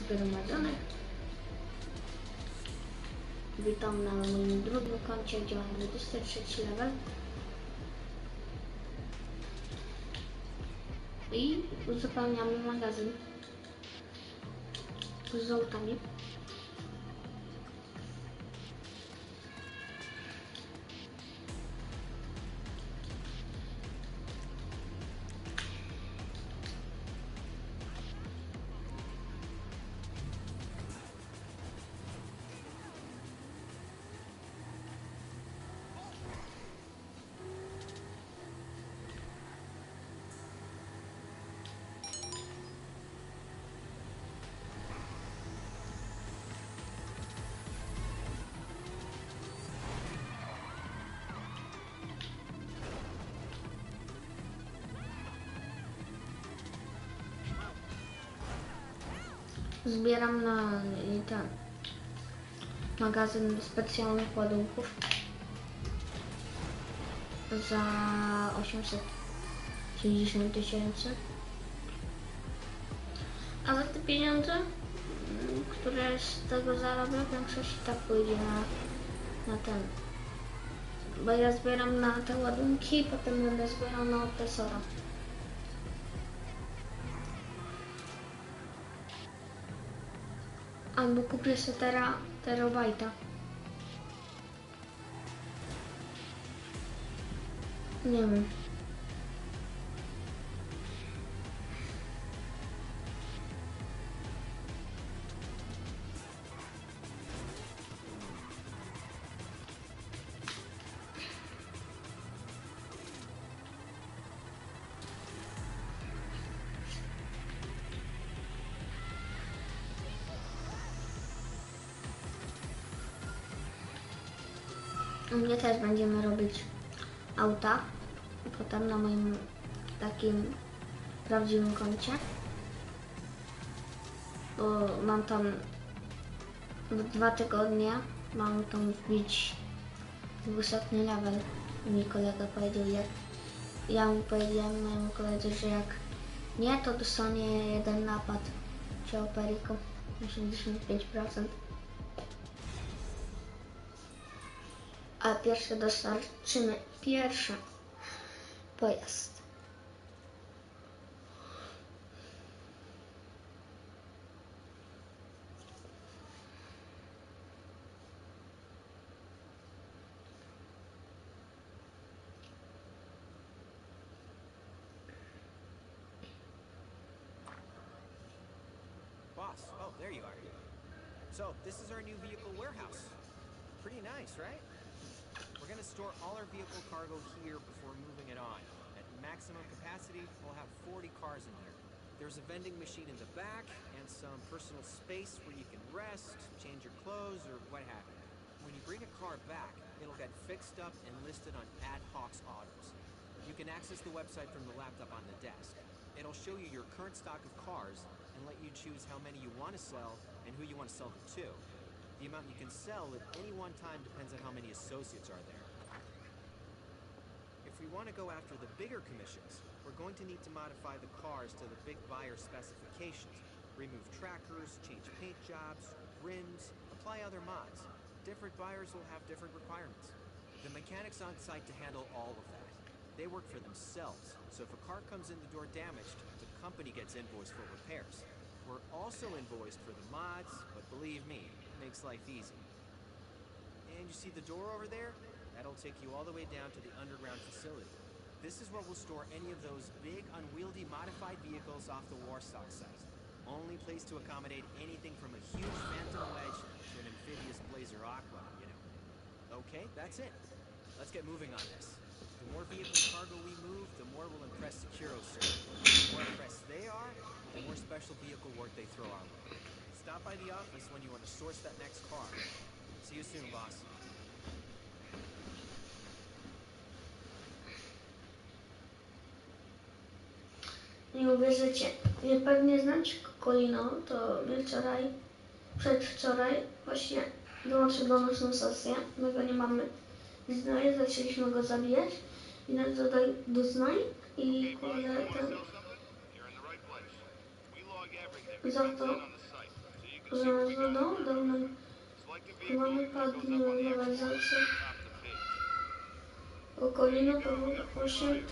zgromadzonych. Witam na moim drugim koncie, gdzie mam 23 level. I uzupełniamy magazyn z złotami. Zbieram na ten magazyn specjalnych ładunków za 860 tysięcy. A za te pieniądze, mm, które z tego zarobię, większość tak pójdzie na, na ten. Bo ja zbieram na te ładunki potem będę zbierał na opresora. Albo kupię sobie tera, terabajta. Nie wiem. U mnie też będziemy robić auta. Potem na moim takim prawdziwym koncie. Bo mam tam dwa tygodnie mam tam wbić dwusetny level. Mi kolega powiedział, jak ja mu powiedziałem mojemu koledze, że jak nie, to dostanie jeden napad czy operiką 85%. A pierwsze dostarczymy pierwszy pojazd. Boss, oh, there you are. So, this is our new vehicle warehouse. Pretty nice, right? We're gonna store all our vehicle cargo here before moving it on. At maximum capacity, we'll have 40 cars in here. There's a vending machine in the back and some personal space where you can rest, change your clothes, or what have you. When you bring a car back, it'll get fixed up and listed on Ad Hoc's Autos. You can access the website from the laptop on the desk. It'll show you your current stock of cars and let you choose how many you want to sell and who you want to sell them to. The amount you can sell at any one time depends on how many associates are there. If we want to go after the bigger commissions, we're going to need to modify the cars to the big buyer specifications. Remove trackers, change paint jobs, rims, apply other mods. Different buyers will have different requirements. The mechanics on site to handle all of that. They work for themselves, so if a car comes in the door damaged, the company gets invoiced for repairs. We're also invoiced for the mods, but believe me, it makes life easy. And you see the door over there? That'll take you all the way down to the underground facility. This is where we'll store any of those big, unwieldy, modified vehicles off the Warstock site. Only place to accommodate anything from a huge Phantom Wedge to an amphibious Blazer Aqua, you know. Okay, that's it. Let's get moving on this. The more vehicle cargo we move, the more we'll impress Securo Sir. The more impressed they are, the more special vehicle work they throw our way. Stop by the office when you want to source that next car. See you soon, boss. Nie uwierzycie. Nie pewnie znacie Kolino, to my wczoraj, przedwczoraj właśnie dołączył do nas sesję. My go nie mamy. Znaje, zaczęliśmy go zabijać i nas dodaj do znań i kurde ten... Za to, że nas dodał, dał nam... Mamy padną nowelizację. Okolina po 8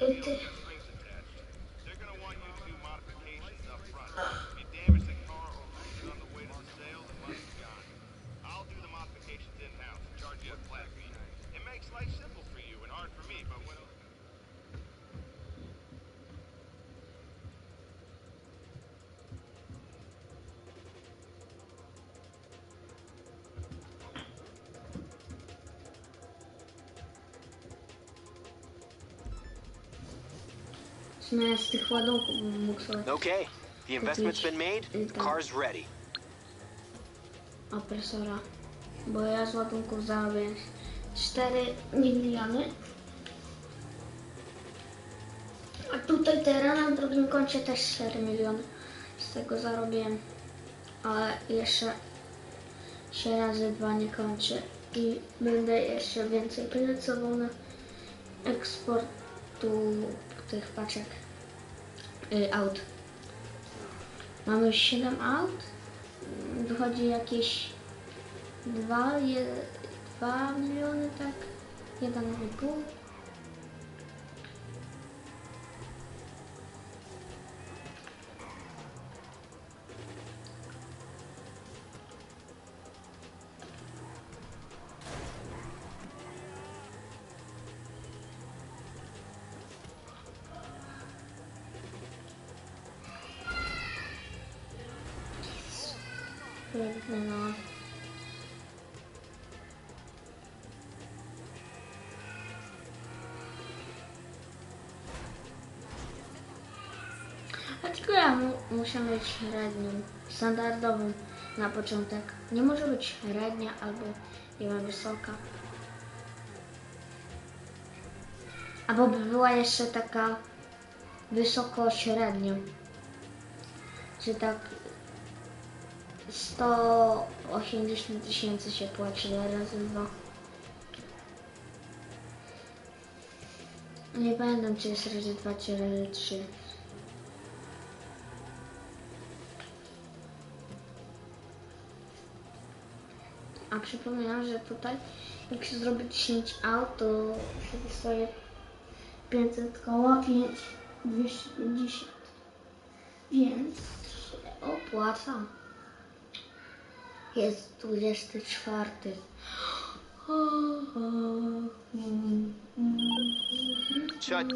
Etti. Zamiast tych ładunków mógł sobie Okay, the investment's been made. Tak, Car's ready. opresora. Bo ja z ładunków zarabiam 4 miliony. A tutaj teraz na drugim koncie też 4 miliony. Z tego zarobiłem. Ale jeszcze się razy dwa nie kończy. I będę jeszcze więcej pracował na eksportu tych paczek y, aut. Mamy już 7 aut. Wychodzi jakieś 2, 2 miliony, tak? 1,5. Piękne, no. A tylko ja mu, muszę mieć średnią, standardową na początek. Nie może być średnia albo nie wiem, wysoka. Albo by była jeszcze taka wysoko średnia. Że tak 180 tysięcy się płaci razy dwa. Nie pamiętam czy jest razy dwa czy razy trzy. A przypominam, że tutaj jak się zrobi 10 aut, to się dostaje 500 koła, 5, 250. Więc się opłaca. Jest 24. Shut.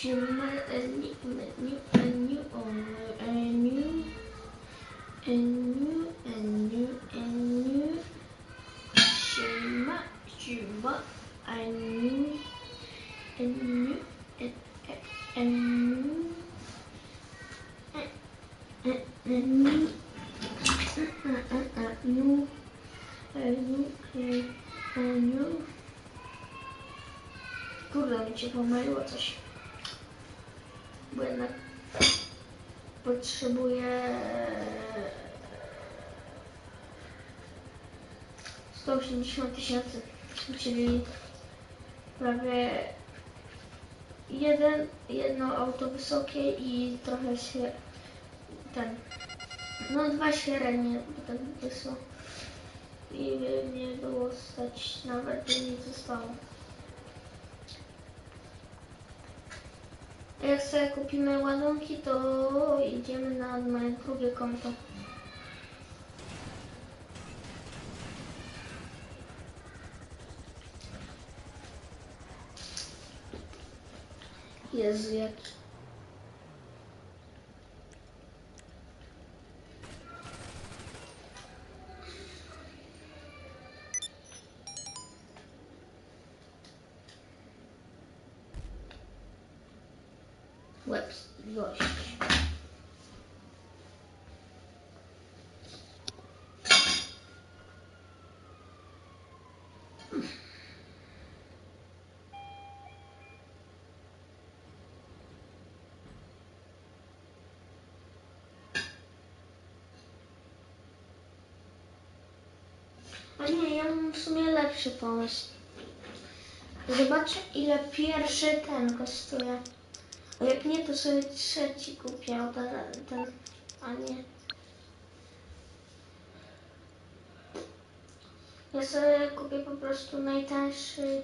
Je mets un nu, un nu, un nu, un nu, un nu, un nu. Je mets, je mets un nu, un nu, un nu, un nu, un nu, un nu, un nu. Kurde, mi się pomyliło coś. Bo jednak potrzebuję 180 tysięcy, czyli prawie jeden, jedno auto wysokie i trochę się ten, no dwa średnie, bo tak wyszło. I nie było stać nawet, by nic zostało. Jak sobie kupimy ładunki, to idziemy na moje drugie konto. Jezu, jaki A nie, ja mam w sumie lepszy pomysł. Zobaczę ile pierwszy ten kosztuje. A jak nie, to sobie trzeci kupię, ten, ten a nie. Ja sobie kupię po prostu najtańszy.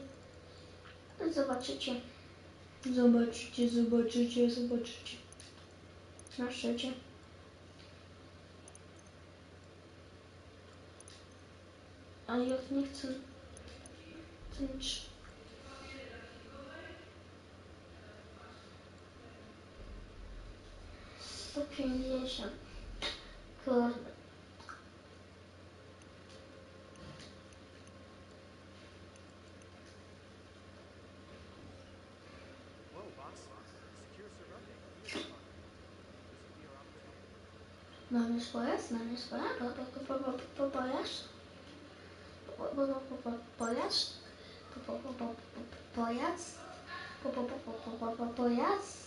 Zobaczycie. Zobaczycie, zobaczycie, zobaczycie. Na szczycie. А як міг це... Тинч. Supination. Curve. Нам не спорят, нам не спорят, попадаешь. Pojazd, pojazd. Po, po, po, po, po, pojazd. Po, po, po, po, po, pojazd.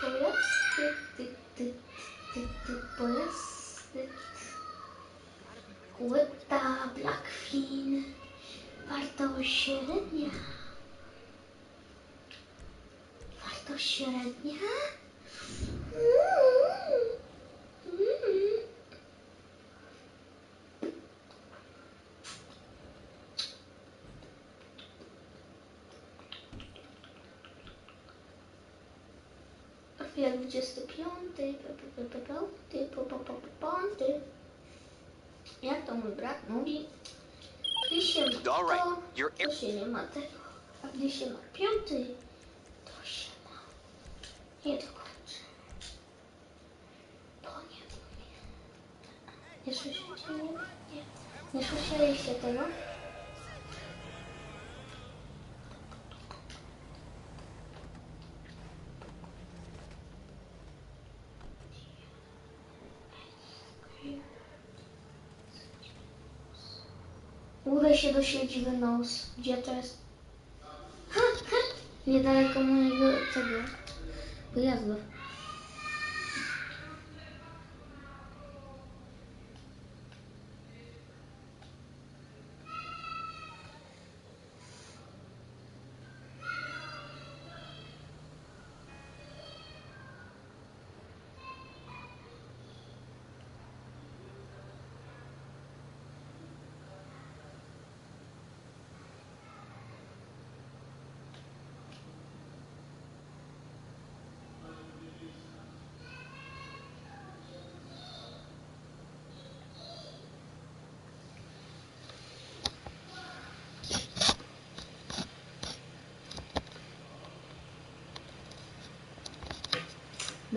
Po, po, po, po, po, po, po, pojazd. Płyta Blackfin. Wartość średnia. Wartość średnia. Chwila 25, piąty, piąty. Jak to mój brat mówi? Gdy się ma to, to się nie ma tego. A gdy się ma piąty, to się ma nie dokończę. Bo nie mówię. Nie słyszycie? Nie. Nie, nie słyszeliście tego? Się do siedziby NOS. Gdzie to jest? Ha, ha. Niedaleko mojego tego pojazdu.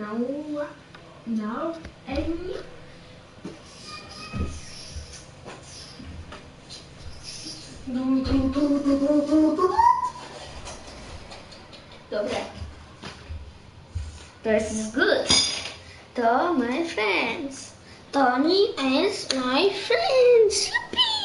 No, no, Amy. Dobre. This is good. To my friends. Tony is my friends. Yippee!